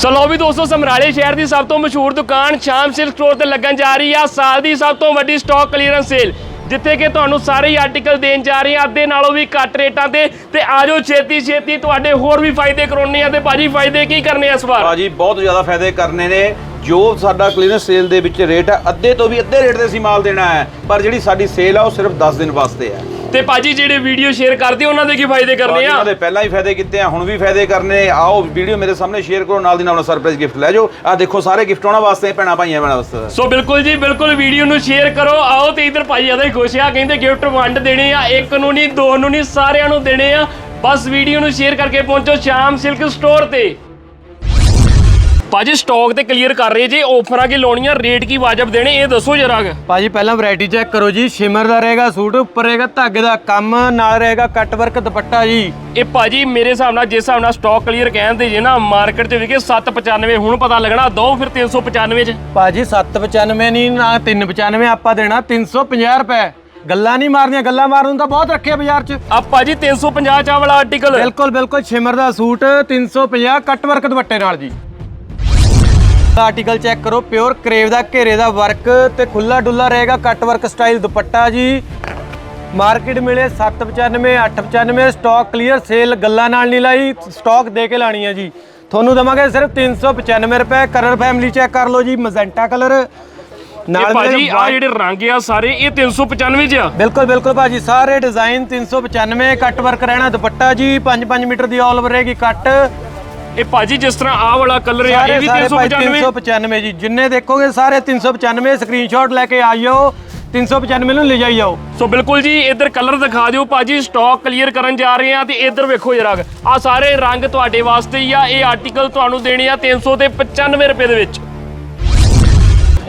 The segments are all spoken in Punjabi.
ਸੋ ਲਓ ਵੀ ਦੋਸਤੋ, ਸਮਰਾਲੇ ਸ਼ਹਿਰ ਦੀ ਸਭ ਤੋਂ ਮਸ਼ਹੂਰ ਦੁਕਾਨ ਸ਼ਾਮ ਸਿਲਕ ਸਟੋਰ ਤੇ ਲੱਗਣ ਜਾ ਰਹੀ ਆ। ਸਾਲ ਦੀ ਸਭ ਤੋਂ ਵੱਡੀ ਸਟਾਕ ਕਲੀਅਰੈਂਸ ਸੇਲ ਜਿੱਥੇ ਕਿ ਤੁਹਾਨੂੰ ਸਾਰੇ ਹੀ ਆਰਟੀਕਲ ਦੇਣ ਜਾ ਰਹੇ ਆ। ਅੱਧੇ ਨਾਲੋਂ ਵੀ ਘੱਟ ਰੇਟਾਂ ਤੇ। ਤੇ ਆਜੋ ਛੇਤੀ ਛੇਤੀ, ਤੁਹਾਡੇ ਹੋਰ ਵੀ ਫਾਇਦੇ ਕਰਾਉਣੇ ਆ ਤੇ ਭਾਜੀ ਫਾਇਦੇ ਕੀ ਕਰਨੇ ਆ ਇਸ ਵਾਰ? ਭਾਜੀ, ਬਹੁਤ ਜ਼ਿਆਦਾ ਫਾਇਦੇ ਕਰਨੇ ਨੇ। ਜੋ ਸਾਡਾ ਕਲੀਅਰੈਂਸ ਸੇਲ ਦੇ ਵਿੱਚ ਰੇਟ ਹੈ ਅੱਧੇ ਤੋਂ ਵੀ ਅੱਧੇ ਰੇਟ ਤੇ ਅਸੀਂ ਮਾਲ ਦੇਣਾ ਹੈ। ਪਰ ਜਿਹੜੀ ਸਾਡੀ ਸੇਲ ਆ, ਉਹ ਸਿਰਫ 10 ਦਿਨ ਵਾਸਤੇ ਹੈ। ਤੇ ਭਾਜੀ ਜਿਹੜੇ ਵੀਡੀਓ ਸ਼ੇਅਰ ਕਰਦੇ ਉਹਨਾਂ ਦੇ ਕੀ ਫਾਇਦੇ ਕਰਨੇ ਆ? ਉਹਨਾਂ ਦੇ ਪਹਿਲਾਂ ਹੀ ਫਾਇਦੇ ਕੀਤੇ ਆ ਹੁਣ ਵੀ ਫਾਇਦੇ ਕਰਨੇ। ਆਓ ਵੀਡੀਓ ਮੇਰੇ ਸਾਹਮਣੇ ਸ਼ੇਅਰ ਕਰੋ ਨਾਲ ਦੀ ਨਾਲ ਸਰਪ੍ਰਾਈਜ਼ ਗਿਫਟ ਲੈ ਜਾਓ। ਆ ਦੇਖੋ ਸਾਰੇ ਗਿਫਟ ਉਹਨਾਂ ਵਾਸਤੇ ਭੈਣਾਂ ਭਾਈਆਂ ਭੈਣਾਂ ਵਾਸਤੇ। ਸੋ ਬਿਲਕੁਲ ਜੀ ਬਿਲਕੁਲ ਵੀਡੀਓ ਨੂੰ ਸ਼ੇਅਰ ਕਰੋ। ਆਓ ਤੇ ਇਧਰ ਭਾਈ ਜ਼ਿਆਦਾ ਹੀ ਖੁਸ਼ ਆ ਕਹਿੰਦੇ ਗਿਫਟ ਵੰਡ ਦੇਣੇ ਆ ਇੱਕ ਨੂੰ ਨਹੀਂ ਦੋ ਨੂੰ ਨਹੀਂ ਸਾਰਿਆਂ ਨੂੰ ਦੇਣੇ ਆ। ਬਸ ਵੀਡੀਓ ਨੂੰ ਸ਼ੇਅਰ ਕਰਕੇ ਪਹੁੰਚੋ ਸ਼ਾਮ ਸਿਲਕ ਸਟੋਰ ਤੇ। ਭਾਜੀ ਸਟਾਕ ਤੇ ਕਲੀਅਰ ਕਰ ਰਹੇ ਜੀ ਆਫਰਾਂ ਕੀ ਲਾਉਣੀਆਂ ਰੇਟ ਕੀ ਵਾਜਬ ਦੇਣੇ ਇਹ ਦੱਸੋ ਜਰਾ ਭਾਜੀ ਪਹਿਲਾਂ ਵੈਰਾਈਟੀ ਚੈੱਕ ਕਰੋ ਜੀ ਸ਼ਿਮਰ ਦਾ ਰਹੇਗਾ ਸੂਟ ਉੱਪਰ ਰਹੇਗਾ ਧਾਗੇ ਦਾ ਕੰਮ ਨਾਲ ਰਹੇਗਾ ਕੱਟ ਵਰਕ ਦੁਪੱਟਾ ਜੀ। ਇਹ ਭਾਜੀ ਮੇਰੇ ਹਿਸਾਬ ਨਾਲ ਜਿਸ ਹਿਸਾਬ ਨਾਲ ਸਟਾਕ ਕਲੀਅਰ ਕਹਿੰਦੇ ਜੇ ਨਾ ਮਾਰਕੀਟ 'ਚ ਵਿਕੇ 795 ਹੁਣ ਪਤਾ ਲੱਗਣਾ ਦੋ ਫਿਰ 395 'ਚ। ਭਾਜੀ 795 ਨਹੀਂ ਨਾ 395 ਆਪਾਂ ਦੇਣਾ 350 ਰੁਪਏ। ਗੱਲਾਂ ਨਹੀਂ ਮਾਰਨੀਆਂ ਗੱਲਾਂ ਮਾਰਨ ਨੂੰ ਤਾਂ ਬਹੁਤ ਰੱਖਿਆ ਬਾਜ਼ਾਰ 'ਚ। ਆ ਭਾਜੀ 350 ਚਾ ਵਾਲਾ ਆਰਟੀਕਲ ਬਿਲਕੁਲ ਬਿਲਕੁਲ ਸ਼ਿਮਰ ਦਾ ਸੂਟ 350 ਕੱਟ ਵਰਕ ਦੁਪੱਟੇ ਨਾਲ ਜੀ। ਆਰਟੀਕਲ ਚੈੱਕ ਕਰੋ। ਪਿਓਰ ਕਰੇਵ ਦਾ ਘੇਰੇ ਦਾ ਵਰਕ ਤੇ ਖੁੱਲਾ ਡੁੱਲਾ ਰਹੇਗਾ। ਕੱਟ ਵਰਕ ਸਟਾਈਲ ਦੁਪੱਟਾ ਜੀ। ਮਾਰਕੀਟ ਮਿਲੇ 795 895 ਸਟਾਕ ਕਲੀਅਰ ਸੇਲ ਗੱਲਾਂ ਨਾਲ ਨਹੀਂ ਲਾਈ। ਸਟਾਕ ਦੇ ਕੇ ਲਾਣੀ ਹੈ ਜੀ। ਤੁਹਾਨੂੰ ਦਵਾਂਗੇ ਸਿਰਫ 395 ਰੁਪਏ। ਕਲਰ ਫੈਮਿਲੀ ਚੈੱਕ ਕਰ ਲਓ ਜੀ। ਮਜ਼ੈਂਟਾ ਕਲਰ ਨਾਲ ਭਾਜੀ ਆ ਜਿਹੜੇ ਰੰਗ ਆ ਸਾਰੇ ਇਹ 395 'ਚ ਆ। ਬਿਲਕੁਲ ਬਿਲਕੁਲ ਭਾਜੀ। ਸਾਰੇ ਡਿਜ਼ਾਈਨ 395 ਕੱਟ ਵਰਕ ਰਹਿਣਾ ਦੁਪੱਟਾ ਜੀ। 5-5 ਮੀਟਰ ਦੀ ਆਲ ਓਵਰ ਰਹੇਗੀ ਕੱਟ ਇਹ ਭਾਜੀ ਜਿਸ ਤਰ੍ਹਾਂ ਆਹ ਵਾਲਾ ਕਲਰ ਆ ਇਹ ਵੀ 395 395 ਜੀ। ਜਿੰਨੇ ਦੇਖੋਗੇ ਸਾਰੇ 395 ਸਕਰੀਨਸ਼ਾਟ ਲੈ ਕੇ ਆਇਓ 395 ਨੂੰ ਲੈ ਜਾਈ ਜਾਓ। ਸੋ ਬਿਲਕੁਲ ਜੀ ਇੱਧਰ ਕਲਰ ਦਿਖਾ ਦਿਓ ਭਾਜੀ ਸਟਾਕ ਕਲੀਅਰ ਕਰਨ ਜਾ ਰਹੇ ਆ ਤੇ ਇੱਧਰ ਵੇਖੋ ਜਰਾ ਆ ਸਾਰੇ ਰੰਗ ਤੁਹਾਡੇ ਵਾਸਤੇ ਹੀ ਆ ਇਹ ਆਰਟੀਕਲ ਤੁਹਾਨੂੰ ਦੇਣੇ ਆ 300 ਤੇ 95 ਰੁਪਏ ਦੇ ਵਿੱਚ।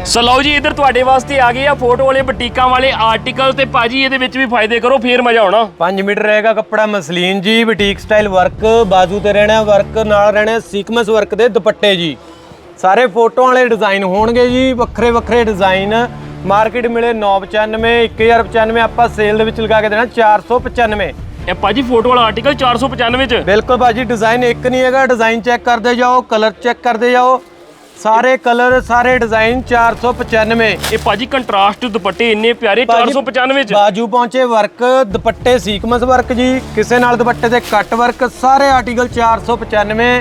ਸੋ ਲਓ ਜੀ ਇੱਧਰ ਤੁਹਾਡੇ ਵਾਸਤੇ ਆ ਗਏ ਆ ਫੋਟੋ ਵਾਲੇ ਬੁਟੀਕਾਂ ਵਾਲੇ ਆਰਟੀਕਲ ਤੇ ਭਾਜੀ ਇਹਦੇ ਵਿੱਚ ਵੀ ਫਾਇਦੇ ਕਰੋ ਫੇਰ ਮਜ਼ਾ ਆਉਣਾ। 5 ਮੀਟਰ ਰਹੇਗਾ ਕੱਪੜਾ ਮਸਲੀਨ ਜੀ ਬੁਟੀਕ ਸਟਾਈਲ ਵਰਕ ਬਾਜ਼ੂ ਤੇ ਰਹਿਣਾ ਵਰਕ ਨਾਲ ਰਹਿਣਾ ਸੀਕਵੈਂਸ ਵਰਕ ਦੇ ਦੁਪੱਟੇ ਜੀ। ਸਾਰੇ ਫੋਟੋ ਵਾਲੇ ਡਿਜ਼ਾਈਨ ਹੋਣਗੇ ਜੀ ਵੱਖਰੇ ਵੱਖਰੇ ਡਿਜ਼ਾਈਨ ਮਾਰਕੀਟ ਮਿਲੇ 995 1095 ਆਪਾਂ ਸੇਲ ਦੇ ਵਿੱਚ ਲਗਾ ਕੇ ਦੇਣਾ 495 ਇਹ ਭਾਜੀ ਫੋਟੋ ਵਾਲਾ ਆਰਟੀਕਲ 495 ਚ। ਬਿਲਕੁਲ ਬਾਜੀ ਡਿਜ਼ਾਈਨ ਇੱਕ ਨਹੀਂ ਹੈਗਾ ਡਿਜ਼ਾਈਨ ਚੈੱਕ ਕਰਦੇ ਜਾਓ ਕਲਰ ਚੈੱਕ ਕਰਦੇ ਜਾਓ। ਸਾਰੇ ਕਲਰ ਸਾਰੇ ਡਿਜ਼ਾਈਨ 495 ਇਹ ਭਾਜੀ ਕੰਟਰਾਸਟ ਦੁਪੱਟੇ ਇੰਨੇ ਪਿਆਰੇ 495 ਚ। ਬਾਜੂ ਪਹੁੰਚੇ ਵਰਕ ਦੁਪੱਟੇ ਸੀਕਵੈਂਸ ਵਰਕ ਜੀ ਕਿਸੇ ਨਾਲ ਦੁਪੱਟੇ ਤੇ ਕੱਟ ਵਰਕ ਸਾਰੇ ਆਰਟੀਕਲ 495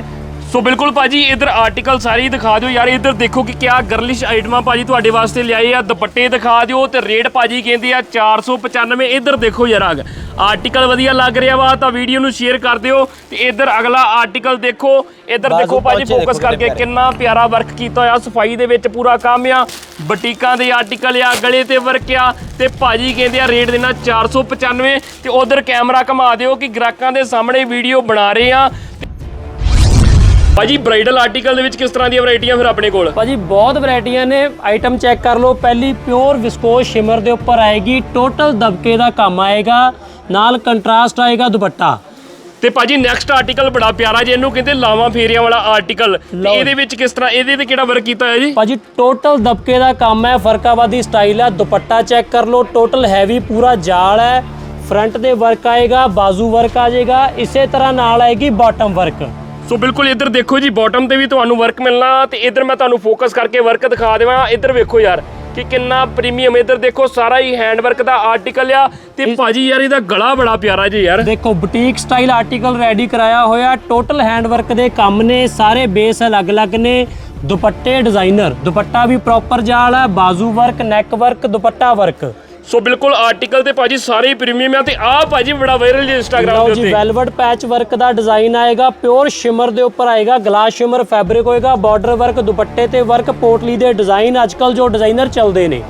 ਸੋ ਬਿਲਕੁਲ ਭਾਜੀ ਇਧਰ ਆਰਟੀਕਲ ਸਾਰੇ ਦਿਖਾ ਦਿਓ ਯਾਰ ਇਧਰ ਦੇਖੋ ਕਿ ਕਿਆ ਗਰਲਿਸ਼ ਆਈਟਮਾਂ ਭਾਜੀ ਤੁਹਾਡੇ ਵਾਸਤੇ ਲਿਆਏ ਆ ਦੁਪੱਟੇ ਦਿਖਾ ਦਿਓ ਤੇ ਰੇਟ ਭਾਜੀ ਕਹਿੰਦੇ ਆ 495 ਇਧਰ ਦੇਖੋ ਯਾਰ ਆਗ। ਆਰਟੀਕਲ ਵਧੀਆ ਲੱਗ ਰਿਹਾ ਵਾ ਤਾਂ ਵੀਡੀਓ ਨੂੰ ਸ਼ੇਅਰ ਕਰ ਦਿਓ ਤੇ ਇਧਰ ਅਗਲਾ ਆਰਟੀਕਲ ਦੇਖੋ ਇਧਰ ਦੇਖੋ ਭਾਜੀ ਫੋਕਸ ਕਰਕੇ ਕਿੰਨੇ ਕਿੰਨਾ ਪਿਆਰਾ ਵਰਕ ਕੀਤਾ ਹੋਇਆ ਸਫ਼ਾਈ ਦੇ ਵਿੱਚ ਪੂਰਾ ਕੰਮ ਆ ਬਟੀਕਾਂ ਦੇ ਆਰਟੀਕਲ ਆ ਗਲੇ ਤੇ ਵਰਕ ਆ ਤੇ ਭਾਜੀ ਕਹਿੰਦੇ ਆ ਰੇਟ ਦੇਣਾ 495 ਤੇ ਉਧਰ ਕੈਮਰਾ ਘੁਮਾ ਦਿਓ ਕਿ ਗ੍ਰਾਹਕਾਂ ਦੇ ਸਾਹਮਣੇ ਵੀਡੀਓ ਬਣਾ ਰਹੇ ਆ। ਭਾਜੀ ਬ੍ਰਾਈਡਲ ਆਰਟੀਕਲ ਦੇ ਵਿੱਚ ਕਿਸ ਤਰ੍ਹਾਂ ਦੀਆਂ ਵੈਰਾਈਟੀਆਂ ਫਿਰ ਆਪਣੇ ਕੋਲ? ਭਾਜੀ ਬਹੁਤ ਵੈਰਾਈਟੀਆਂ ਨੇ। ਆਈਟਮ ਚੈੱਕ ਕਰ ਲਓ। ਪਹਿਲੀ ਪਿਓਰ ਵਿਸਕੋਸ ਸ਼ਿਮਰ ਦੇ ਉੱਪਰ ਆਏਗੀ। ਟੋਟਲ ਦਬਕੇ ਦਾ ਕੰਮ ਆਏਗਾ। ਨਾਲ ਕੰਟਰਾਸਟ ਆਏਗਾ ਦੁਪੱਟਾ। ਤੇ ਭਾਜੀ ਨੈਕਸਟ ਆਰਟੀਕਲ ਬੜਾ ਪਿਆਰਾ ਜੀ। ਇਹਨੂੰ ਕਹਿੰਦੇ ਲਾਵਾਂ ਫੇਰੀਆਂ ਵਾਲਾ ਆਰਟੀਕਲ ਤੇ। ਇਹਦੇ ਵਿੱਚ ਕਿਸ ਤਰ੍ਹਾਂ ਇਹਦੇ ਤੇ ਕਿਹੜਾ ਵਰਕ ਕੀਤਾ ਹੋਇਆ ਜੀ? ਭਾਜੀ ਟੋਟਲ ਦਬਕੇ ਦਾ ਕੰਮ ਹੈ। ਫਰਕਾਬਾਦੀ ਸਟਾਈਲ ਹੈ। ਦੁਪੱਟਾ ਚੈੱਕ ਕਰ ਲਓ। ਟੋਟਲ ਹੈਵੀ ਪੂਰਾ ਜਾਲ ਹੈ। ਫਰੰਟ ਦੇ ਵਰਕ ਆਏਗਾ। ਬਾਜ਼ੂ ਵਰਕ ਆ ਜਾਏਗਾ। ਇਸੇ ਤਰ੍ਹਾਂ ਨਾਲ ਆਏਗੀ ਬਾਟਮ ਵਰਕ ਸੋ ਬਿਲਕੁਲ ਇੱਧਰ ਦੇਖੋ ਜੀ ਬਾਟਮ ਤੇ ਵੀ ਤੁਹਾਨੂੰ ਵਰਕ ਮਿਲਣਾ ਤੇ ਇੱਧਰ ਮੈਂ ਤੁਹਾਨੂੰ ਫੋਕਸ ਕਰਕੇ ਵਰਕ ਦਿਖਾ ਦੇਵਾਂ। ਇੱਧਰ ਵੇਖੋ ਯਾਰ ਕਿ ਕਿੰਨਾ ਪ੍ਰੀਮੀਅਮ ਇੱਧਰ ਦੇਖੋ ਸਾਰਾ ਹੀ ਹੈਂਡ ਵਰਕ ਦਾ ਆਰਟੀਕਲ ਆ ਤੇ ਭਾਜੀ ਯਾਰ ਇਹਦਾ ਗਲਾ ਬੜਾ ਪਿਆਰਾ ਜੀ ਯਾਰ। ਦੇਖੋ ਬੁਟੀਕ ਸਟਾਈਲ ਆਰਟੀਕਲ ਰੈਡੀ ਕਰਾਇਆ ਹੋਇਆ ਟੋਟਲ ਹੈਂਡ ਵਰਕ ਦੇ ਕੰਮ ਨੇ ਸਾਰੇ ਬੇਸ ਅਲੱਗ-ਅਲੱਗ ਨੇ। ਦੁਪੱਟੇ ਡਿਜ਼ਾਈਨਰ ਦੁਪੱਟਾ ਵੀ ਪ੍ਰੋਪਰ ਜਾਲ ਹੈ ਬਾਜ਼ੂ work neck work dupatta work so ਬਿਲਕੁਲ ਆਰਟੀਕਲ ਤੇ ਭਾਜੀ ਸਾਰੇ ਹੀ ਪ੍ਰੀਮੀਅਮ ਆ ਤੇ ਆਹ ਭਾਜੀ ਬੜਾ ਵਾਇਰਲ ਜੀ ਇੰਸਟਾਗ੍ਰam ਲਓ ਦੇ ਜੀ ਉੱਤੇ। ਵੈਲਵਟ ਪੈਚ ਵਰਕ ਦਾ ਡਿਜ਼ਾਈਨ ਆਏਗਾ ਪਿਓਰ ਸ਼ਿਮਰ ਦੇ ਉੱਪਰ ਆਏਗਾ ਗਲਾਸ ਸ਼ਿਮਰ ਫੈਬਰਿਕ ਹੋਏਗਾ ਬਾਰਡਰ ਵਰਕ ਦੁਪੱਟੇ ਤੇ ਵਰਕ ਪੋਟਲੀ ਦੇ ਡਿਜ਼ਾਈਨ ਅੱਜਕੱਲ ਜੋ ਡਿਜ਼ਾਈਨਰ ਚੱਲਦੇ ਨੇ।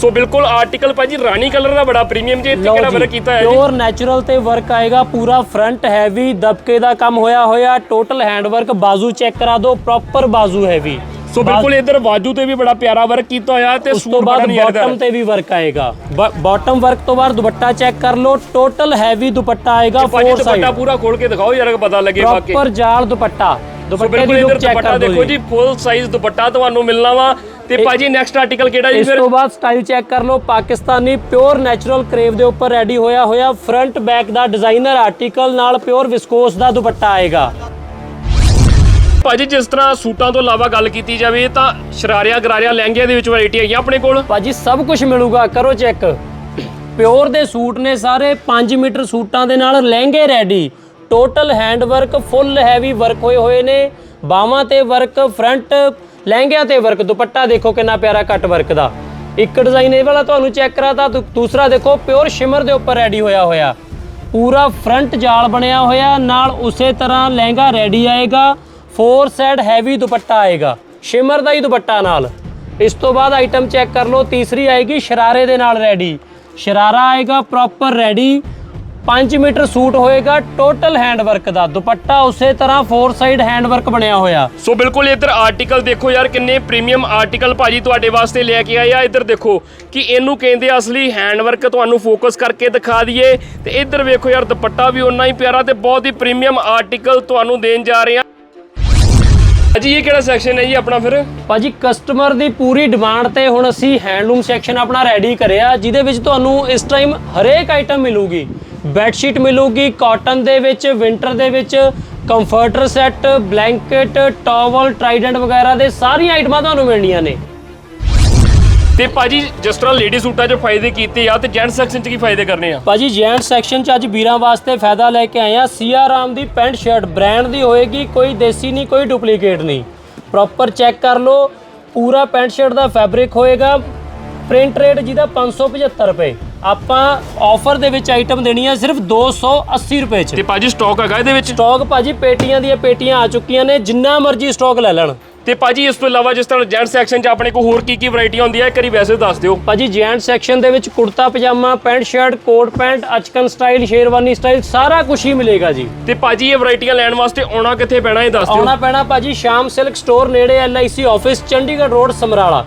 ਸੋ ਬਿਲਕੁਲ ਆਰਟੀਕਲ ਭਾਜੀ ਰਾਣੀ ਕਲਰ ਦਾ ਬੜਾ ਪ੍ਰੀਮੀਅਮ ਜੀ ਇੱਥੇ ਲਓ ਕਿਹੜਾ ਵਰਕ ਕੀਤਾ ਹੈ ਜੀ। ਪਿਓਰ ਨੈਚੁਰਲ ਤੇ ਵਰਕ ਆਏਗਾ ਪੂਰਾ ਫਰੰਟ ਹੈਵੀ ਦਬਕੇ ਦਾ ਕੰਮ ਹੋਇਆ ਹੋਇਆ ਟੋਟਲ ਹੈਂਡ ਵਰਕ ਬਾਜ਼ੂ ਚੈੱਕ ਕਰਾ ਦਿਓ ਪ੍ਰੋਪਰ ਬਾਜ਼ੂ ਹੈਵੀ ਸੋ ਬਿਲਕੁਲ ਇੱਧਰ ਬਾਜੂ ਤੇ ਵੀ ਬੜਾ ਪਿਆਰਾ ਵਰਕ ਕੀਤਾ ਹੋਇਆ ਤੇ ਉਸ ਤੋਂ ਬਾਅਦ ਬਾਟਮ ਤੇ ਵੀ ਵਰਕ ਆਏਗਾ। ਬਾਟਮ ਵਰਕ ਤੋਂ ਬਾਅਦ ਦੁਪੱਟਾ ਚੈੱਕ ਕਰ ਲਓ। ਟੋਟਲ ਹੈਵੀ ਦੁਪੱਟਾ ਆਏਗਾ ਫੋਰ ਦੁਪੱਟਾ ਸਾਈਡ ਪੂਰਾ ਖੋਲ ਕੇ ਦਿਖਾਓ ਯਾਰ ਪਤਾ ਲੱਗੇ ਵਾਕਈ ਪ੍ਰੋਪਰ ਜਾਲ ਦੁਪੱਟਾ। ਦੁਪੱਟੇ ਦੀ ਲੁੱਕ ਚੈੱਕ ਦੁਪੱਟਾ ਕਰ ਦੇਖੋ ਜੀ। ਫੁੱਲ ਸਾਈਜ਼ ਦੁਪੱਟਾ ਤੁਹਾਨੂੰ ਮਿਲਣਾ ਵਾ। ਤੇ ਭਾਜੀ ਨੈਕਸਟ ਆਰਟੀਕਲ ਕਿਹੜਾ ਜੀ ਇਸ ਫਿਰ? ਤੋਂ ਬਾਅਦ ਸਟਾਈਲ ਚੈੱਕ ਕਰ ਲਓ। ਪਾਕਿਸਤਾਨੀ ਪਿਓਰ ਨੈਚੁਰਲ ਕਰੇਵ ਦੇ ਉੱਪਰ ਰੈਡੀ ਹੋਇਆ ਹੋਇਆ ਫਰੰਟ ਬੈਕ ਦਾ ਡਿਜ਼ਾਈਨਰ ਆਰਟੀਕਲ ਨਾਲ ਪਿਓਰ ਵਿਸਕੋਸ ਦਾ ਦੁਪੱਟਾ ਆਏਗਾ। ਭਾਜੀ, ਜਿਸ ਤਰ੍ਹਾਂ ਸੂਟਾਂ ਤੋਂ ਇਲਾਵਾ ਗੱਲ ਕੀਤੀ ਜਾਵੇ ਤਾਂ ਸ਼ਰਾਰਿਆਂ ਗਰਾਰਿਆਂ ਲਹਿੰਗਿਆਂ ਦੇ ਵਿੱਚ ਵੈਰਾਈਟੀ ਹੈਗੀ ਆਪਣੇ ਕੋਲ? ਭਾਜੀ, ਸਭ ਕੁਝ ਮਿਲੂਗਾ, ਕਰੋ ਚੈੱਕ। ਪਿਓਰ ਦੇ ਸੂਟ ਨੇ ਸਾਰੇ 5 ਮੀਟਰ ਸੂਟਾਂ ਦੇ ਨਾਲ ਲਹਿੰਗੇ ready total hand work full heavy work ਹੋਏ ਹੋਏ ਨੇ। ਬਾਹਾਂ ਤੇ ਵਰਕ ਫਰੰਟ ਲਹਿੰਗਿਆਂ ਤੇ ਵਰਕ ਦੁਪੱਟਾ ਦੇਖੋ ਕਿੰਨਾ ਪਿਆਰਾ ਕੱਟ ਵਰਕ ਦਾ। ਇੱਕ ਡਿਜ਼ਾਈਨ ਇਹ ਵਾਲਾ ਤੁਹਾਨੂੰ ਚੈੱਕ ਕਰਾਤਾ, ਦੂ- ਦੂਸਰਾ ਦੇਖੋ ਪਿਓਰ ਸ਼ਿਮਰ ਦੇ ਉੱਪਰ ਰੈਡੀ ਹੋਇਆ ਹੋਇਆ। ਪੂਰਾ ਫਰੰਟ ਜਾਲ ਬਣਿਆ ਹੋਇਆ, ਨਾਲ ਉਸੇ ਤਰ੍ਹਾਂ ਲਹਿੰਗਾ ਰੈਡੀ ਆਏਗਾ। ਫੋਰ ਸਾਈਡ ਹੈਵੀ ਦੁਪੱਟਾ ਆਏਗਾ। ਸ਼ਿਮਰ ਦਾ ਹੀ ਦੁਪੱਟਾ ਨਾਲ। ਇਸ ਤੋਂ ਬਾਅਦ ਆਈਟਮ ਚੈੱਕ ਕਰ ਲਓ, ਤੀਸਰੀ ਆਏਗੀ ਸ਼ਰਾਰੇ ਦੇ ਨਾਲ ਰੈਡੀ ਸ਼ਰਾਰਾ ਆਏਗਾ ਪ੍ਰੋਪਰ ਰੈਡੀ 5 ਮੀਟਰ ਸੂਟ ਹੋਏਗਾ ਟੋਟਲ ਹੈਂਡ ਵਰਕ ਦਾ। ਦੁਪੱਟਾ ਉਸੇ ਤਰ੍ਹਾਂ ਫੋਰ ਸਾਈਡ ਹੈਂਡ ਵਰਕ ਬਣਿਆ ਹੋਇਆ। ਸੋ ਬਿਲਕੁਲ ਇੱਧਰ ਆਰਟੀਕਲ ਦੇਖੋ ਯਾਰ, ਕਿੰਨੇ ਪ੍ਰੀਮੀਅਮ ਆਰਟੀਕਲ ਭਾਜੀ ਤੁਹਾਡੇ ਵਾਸਤੇ ਲੈ ਕੇ ਆਏ ਆ। ਇੱਧਰ ਦੇਖੋ ਕਿ ਇਹਨੂੰ ਕਹਿੰਦੇ ਆ ਅਸਲੀ ਹੈਂਡਵਰਕ ਤੁਹਾਨੂੰ ਫੋਕਸ ਕਰਕੇ ਦਿਖਾ ਦਈਏ। ਤੇ ਇੱਧਰ ਵੇਖੋ ਯਾਰ, ਦੁਪੱਟਾ ਵੀ ਓਨਾ ਹੀ ਪਿਆਰਾ ਤੇ ਬਹੁਤ ਹੀ ਪ੍ਰੀਮੀਅਮ ਆਰਟੀਕਲ ਤੁਹਾਨੂੰ ਦੇਣ ਜਾ ਰਹੇ ਆ। ਭਾਜੀ, ਇਹ ਕਿਹੜਾ ਸੈਕਸ਼ਨ ਹੈ ਜੀ ਆਪਣਾ ਫਿਰ? ਭਾਜੀ ਕਸਟਮਰ ਦੀ ਪੂਰੀ ਡਿਮਾਂਡ ਤੇ ਹੁਣ ਅਸੀਂ ਹੈਂਡਲੂਮ ਸੈਕਸ਼ਨ ਆਪਣਾ ਰੈਡੀ ਕਰਿਆ, ਜਿਹਦੇ ਵਿੱਚ ਤੁਹਾਨੂੰ ਇਸ ਟਾਈਮ ਹਰੇਕ ਆਈਟਮ ਮਿਲੂਗੀ। ਬੈੱਡ ਸ਼ੀਟ ਮਿਲੂਗੀ ਕਾਟਨ ਦੇ ਵਿੱਚ ਵਿੰਟਰ ਦੇ ਵਿੱਚ comforter set blanket towel Trident ਵਗੈਰਾ ਦੇ ਸਾਰੀਆਂ ਆਈਟਮਾਂ ਤੁਹਾਨੂੰ ਮਿਲਣੀਆਂ ਨੇ। ਤੇ ਭਾਜੀ, ਜਿਸ ਤਰ੍ਹਾਂ ਲੇਡੀ ਸੂਟਾਂ 'ਚ ਫਾਇਦੇ ਕੀਤੇ ਆ ਤੇ ਜੈਂਟਸ ਸੈਕਸ਼ਨ 'ਚ ਕੀ ਫਾਇਦੇ ਕਰਨੇ ਆ? ਭਾਜੀ ਜੈਂਟ ਸੈਕਸ਼ਨ 'ਚ ਅੱਜ ਵੀਰਾਂ ਵਾਸਤੇ ਫਾਇਦਾ ਲੈ ਕੇ ਆਏ ਆ। ਸੀਆਰਾਮ ਦੀ ਪੈਂਟ ਸ਼ਰਟ ਬ੍ਰਾਂਡ ਦੀ ਹੋਏਗੀ, ਕੋਈ ਦੇਸੀ ਨਹੀਂ, ਕੋਈ ਡੁਪਲੀਕੇਟ ਨਹੀਂ। ਪ੍ਰੋਪਰ ਚੈੱਕ ਕਰ ਲਓ, ਪੂਰਾ ਪੈਂਟ ਸ਼ਰਟ ਦਾ ਫੈਬਰਿਕ ਹੋਏਗਾ। ਪ੍ਰਿੰਟ ਰੇਟ ਜਿਹਦਾ 575 ਰੁਪਏ। ਆਪਾਂ ਆਫਰ ਦੇ ਵਿੱਚ ਆਈਟਮ ਦੇਣੀ ਹੈ ਸਿਰਫ 280 ਰੁਪਏ 'ਚ। ਤੇ ਭਾਜੀ ਸਟਾਕ ਹੈਗਾ ਇਹਦੇ ਵਿੱਚ? ਸਟਾਕ ਭਾਜੀ ਪੇਟੀਆਂ ਦੀਆਂ ਪੇਟੀਆਂ ਆ ਚੁੱਕੀਆਂ ਨੇ ਜਿੰਨਾ ਮਰਜ਼ੀ ਸਟਾਕ ਲੈ ਲੈਣ। ਤੇ ਭਾਜੀ ਇਸ ਤੋਂ ਇਲਾਵਾ ਜਿਸ ਤਰ੍ਹਾਂ ਜੈਂਟ ਸੈਕਸ਼ਨ 'ਚ ਆਪਣੇ ਕੋਲ ਹੋਰ ਕੀ ਕੀ ਵੈਰਾਈਟੀ ਹੁੰਦੀ ਹੈ ਇੱਕ ਵਾਰੀ ਵੈਸੇ ਦੱਸ ਦਿਓ। ਭਾਜੀ ਜੈਂਟ ਸੈਕਸ਼ਨ ਦੇ ਵਿੱਚ kurta pyjama pant shirt coat pant achkan style sherwani style ਸਾਰਾ ਕੁਝ ਹੀ ਮਿਲੇਗਾ ਜੀ। ਤੇ ਭਾਜੀ ਇਹ ਵੈਰਾਈਟੀਆਂ ਲੈਣ ਵਾਸਤੇ ਆਉਣਾ ਕਿੱਥੇ ਪੈਣਾ ਇਹ ਦੱਸ ਦਿਓ। ਆਉਣਾ ਪੈਣਾ ਭਾਜੀ ਸ਼ਾਮ ਸਿਲਕ ਸਟੋਰ ਨੇੜੇ LIC office Chandigarh road Samrala.